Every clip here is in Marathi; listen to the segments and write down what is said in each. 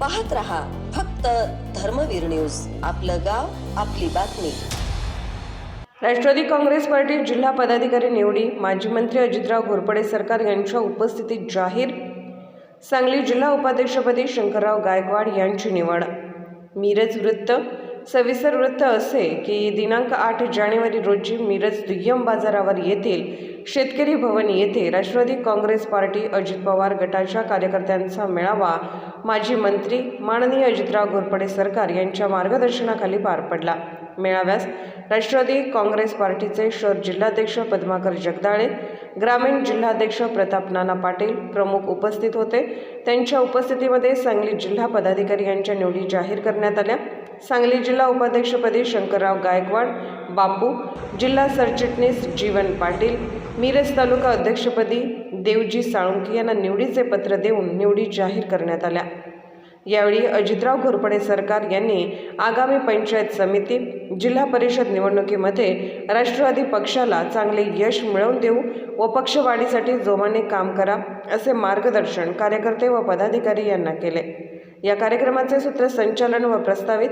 पाहत रहा फक्त धर्मवीर न्यूज. आपलं गाव आपली बातमी. राष्ट्रवादी काँग्रेस पार्टी जिल्हा पदाधिकारी निवडी. माजी मंत्री अजितराव घोरपडे सरकार यांच्या उपस्थितीत जाहीर. सांगली जिल्हा उपाध्यक्षपदी शंकरराव गायकवाड यांची निवड. मिरज वृत्त सविस्तर वृत्त असे की दिनांक आठ जानेवारी रोजी मिरज दुय्यम बाजारावर येथील शेतकरी भवन येथे राष्ट्रवादी काँग्रेस पार्टी अजित पवार गटाच्या कार्यकर्त्यांचा मेळावा माजी मंत्री माननीय अजितराव घोरपडे सरकार यांच्या मार्गदर्शनाखाली पार पडला. मेळाव्यास राष्ट्रवादी काँग्रेस पार्टीचे शहर जिल्हाध्यक्ष पद्माकर जगदाळे ग्रामीण जिल्हाध्यक्ष प्रताप नाना पाटील प्रमुख उपस्थित होते. त्यांच्या उपस्थितीमध्ये सांगली जिल्हा पदाधिकारी यांच्या निवडी जाहीर करण्यात आल्या. सांगली जिल्हा उपाध्यक्षपदी शंकरराव गायकवाड बापू जिल्हा सरचिटणीस जीवन पाटील मिरज तालुका अध्यक्षपदी देवजी साळुंकी यांना निवडीचे पत्र देऊन निवडी जाहीर करण्यात आल्या. यावेळी अजितराव घोरपडे सरकार यांनी आगामी पंचायत समिती जिल्हा परिषद निवडणुकीमध्ये राष्ट्रवादी पक्षाला चांगले यश मिळवून देऊ व पक्षवाढीसाठी जोमाने काम करा असे मार्गदर्शन कार्यकर्ते व पदाधिकारी यांना केले. या कार्यक्रमाचे सूत्रसंचालन व प्रस्तावित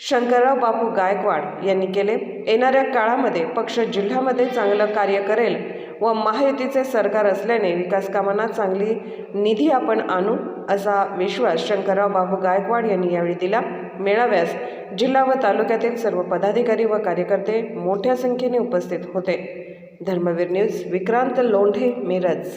शंकरराव बापू गायकवाड यांनी केले. येणाऱ्या काळामध्ये पक्ष जिल्ह्यामध्ये चांगलं कार्य करेल व महायुतीचे सरकार असल्याने विकासकामांना चांगली निधी आपण आणू असा विश्वास शंकरराव बापू गायकवाड यांनी यावेळी दिला. मेळाव्यास जिल्हा व तालुक्यातील सर्व पदाधिकारी व कार्यकर्ते मोठ्या संख्येने उपस्थित होते. धर्मवीर न्यूज विक्रांत लोंढे मिरज.